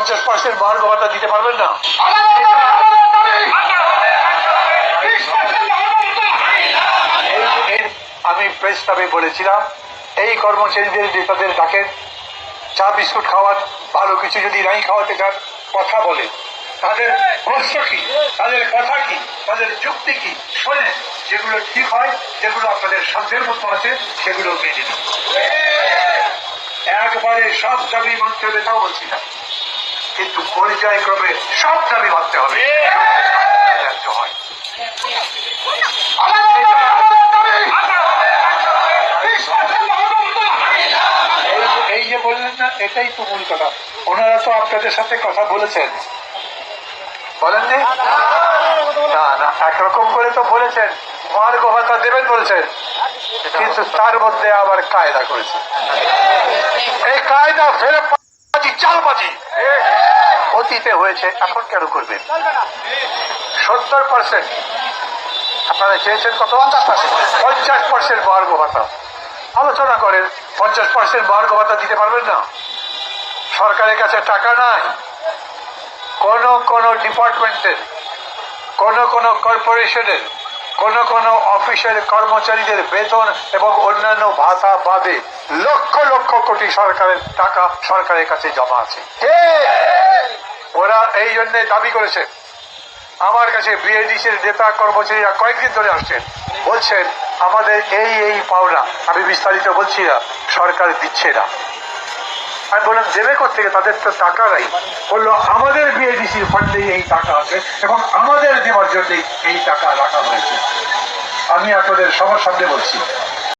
পঞ্চাশ পার্সেন্ট মহার্ঘ ভাতা দিতে পারবেন না। আমি প্রেস ক্লাবে বলেছিলাম, এই কর্মচারীদের নেতাদের ডাকেন চা বিস্কুট খাওয়ার, ভালো কিছু যদি নাই খাওয়াতে চান, কথা বলে। তাদের প্রশ্ন কি? তাদের কথা কি? তাদের যুক্তি কি? শোনেন, যেগুলো ঠিক হয়, যেগুলো আপনাদের সাধ্যের মতো আছে, সেগুলো মেনে নিন। একবারে সব দাবি মানতে হবে, তাও বলছি না। কিন্তু পর্যায়ক্রমে সব দাবি মানতে হবে। হয়। এই- যে বললেন না এটাই তো মূল কথা। ওনারা তো আপনাদের সাথে কথা বলেছেন। বলেননি না না একরকম করে তো বলেছেন। মার্গ ভাতা দেবেন বলেছেন। কিন্তু তার মধ্যে আবার কায়দা করেছে। এই কায়দা ফেরে বাজি চালবাজি। অতীতে হয়েছে, এখন কেন করবেন? সত্তর পার্সেন্ট আপনারা চেয়েছেন কত? পঞ্চাশ পার্সেন্ট মার্গ ভাতা। আলোচনা করেন, পঞ্চাশ পার্সেন্ট মার্গ ভাতা দিতে পারবেন না। সরকারের কাছে টাকা নাই। কোন কোন ডিপার্টমেন্টের, কোন কোন কর্পোরেশনের, কোন কোন অফিসের কর্মচারীদের বেতন এবং অন্যান্য ভাতা বাদে লক্ষ লক্ষ কোটি সরকারের টাকা সরকারের কাছে জমা আছে। ওরা এই জন্য দাবি করেছে। আমার কাছে বিএডিসির নেতা কর্মচারীরা কয়েকদিন ধরে আসছেন। বলছেন, আমাদের এই এই পাওনা, আমি বিস্তারিত বলছি না, সরকার দিচ্ছে না। আমি বললাম, দেবে থেকে তাদের তো টাকা নাই। বলল, আমাদের বিএডিসির ফান্ডে এই টাকা আছে এবং আমাদের দেওয়ার জন্যই এই টাকা রাখা হয়েছে। আমি আপনাদের সবার সামনে বলছি